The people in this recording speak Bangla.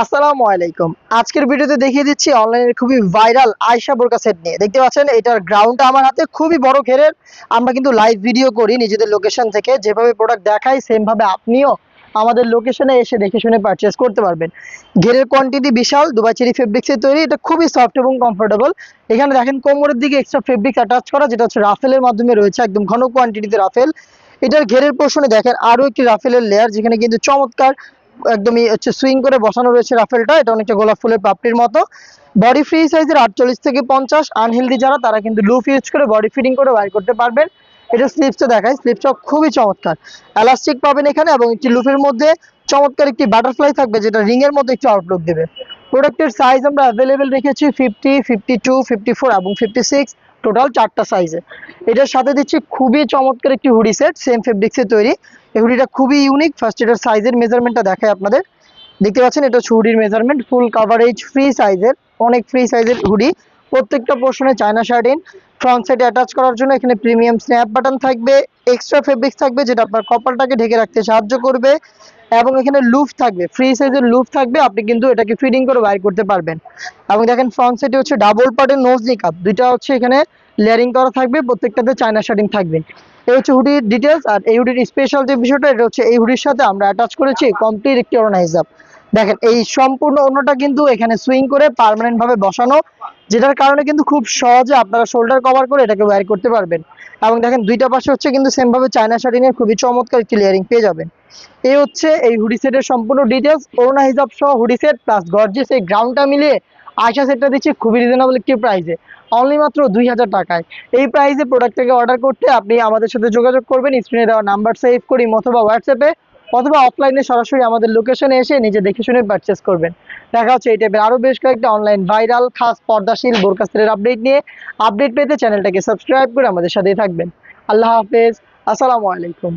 আসসালামু আলাইকুম। আজকের ভিডিওতে দেখিয়ে দিচ্ছি অনলাইনে খুবই ভাইরাল আয়শা বোরকা সেট নিয়ে। দেখতে পাচ্ছেন, এটার গ্রাউন্ডটা আমার হাতে খুবই বড় ঘেরের। আমরা কিন্তু লাইভ ভিডিও করি নিজেদের লোকেশন থেকে। যেভাবে প্রোডাক্ট দেখাই সেম ভাবে আপনিও আমাদের লোকেশনে এসে দেখে শুনে পারচেস করতে পারবেন। ঘেরের কোয়ান্টিটি বিশাল, দুবাই চেরি ফেব্রিক্সের তৈরি। এটা খুবই সফট এবং কমফোর্টেবল এখানে দেখেন কোমরের দিকে এক্সট্রা ফেব্রিক্স অ্যাটাচ করা, যেটা হচ্ছে রাফেলের মাধ্যমে রয়েছে একদম ঘন কোয়ান্টিটিতে রাফেল এটার ঘেরের পোর্শনে দেখেন আরও একটি রাফেলের লেয়ার যেখানে কিন্তু চমৎকার একদমই হচ্ছে সুইং করে বসানো রয়েছে রাফেলটা। এটা অনেকটা গোলাপ ফুলের পাপড়ির মতো। বডি ফ্রি সাইজের আটচল্লিশ থেকে পঞ্চাশ। আনহেলদি যারা, তারা কিন্তু লুফ ইউজ করে বডি ফিটিং করে ওয়ার করতে পারবেন। এটা স্লিপসটা দেখায়। স্লিপসটা খুবই চমৎকার। এলাস্টিক পাবেন এখানে এবং একটি লুফের মধ্যে চমৎকার একটি বাটারফ্লাই থাকবে, যেটা রিং এর মধ্যে একটু আউটলুক দেবে। প্রোডাক্টের সাইজ আমরা অ্যাভেলেবেল রেখেছি fifty fifty two fifty four এবং ফিফটি সিক্স টোটাল চারটা সাইজে এটার সাথে দিচ্ছি খুবই চমৎকার একটি হুডি সেট সেম ফেব্রিক্সে তৈরি। এই হুডিটা খুবই ইউনিক ফার্স্ট এটার সাইজের মেজারমেন্টটা দেখায় আপনাদের। দেখতে পাচ্ছেন, এটা হচ্ছে হুডির মেজারমেন্ট ফুল কাভারেজ ফ্রি সাইজের অনেক ফ্রি সাইজের হুডি। প্রত্যেকটা পোর্শনে চায়না শার্টিন ফ্রন্ট সাইডে অ্যাটাচ করার জন্য এখানে প্রিমিয়াম স্ন্যাপ বাটন থাকবে এক্সট্রা ফেব্রিক্স থাকবে যেটা আপনার কপালটাকে ঢেকে রাখতে সাহায্য করবে এবং এখানে লুফ থাকবে ফ্রি সাইজের লুফ থাকবে, আপনি কিন্তু এটাকে ফিটিং করে বাইর করতে পারবেন। এবং দেখেন ফ্রন্ট সাইডে হচ্ছে ডাবল পার্টের নোজ নিকাপ দুইটা হচ্ছে এখানে লেয়ারিং করা থাকবে, প্রত্যেকটাতে চায়না শার্টিং থাকবে। এই হচ্ছে হুডির ডিটেলস আর এই হুডির স্পেশাল যে বিষয়টা, এটা হচ্ছে এই হুডির সাথে আমরা অ্যাটাচ করেছি কমপ্লিট একটি ওড়না হিসাব দেখেন, এই সম্পূর্ণ অন্যটা কিন্তু এখানে সুইং করে পার্মানেন্ট ভাবে বসানো, যেটার কারণে কিন্তু খুব সহজে আপনারা শোল্ডার কভার করে এটাকে ওয়্যার করতে পারবেন। এবং দেখেন, দুইটা পাশে হচ্ছে কিন্তু সেম ভাবে চায়না শার্টিনের খুবই চমৎকার একটি লেয়ারিং পেয়ে যাবেন। এই হচ্ছে এই হুডি সেটের সম্পূর্ণ ডিটেলস ওড়না হিসাব সহ হুডি সেট প্লাস গর্জিস এই গ্রাউন্ডটা মিলিয়ে আয়সা সেটটা দিচ্ছে খুবই রিজনেবল একটি প্রাইসে অনলি মাত্র দুই হাজার টাকায়। এই প্রাইসে প্রোডাক্টটাকে অর্ডার করতে আপনি আমাদের সাথে যোগাযোগ করবেন স্ক্রিনে দেওয়া নাম্বার সেভ করি অথবা হোয়াটসঅ্যাপে অথবা অফলাইনে সরাসরি আমাদের লোকেশনে এসে নিজে দেখে শুনে পারচেস করবেন। দেখা হচ্ছে এই টাইপের আরও বেশ কয়েকটা অনলাইন ভাইরাল খাস, পর্দাশীল বোরকাস্তের আপডেট নিয়ে আপডেট পেতে চ্যানেলটাকে সাবস্ক্রাইব করে আমাদের সাথেই থাকবেন। আল্লাহ হাফেজ, আসসালামু আলাইকুম।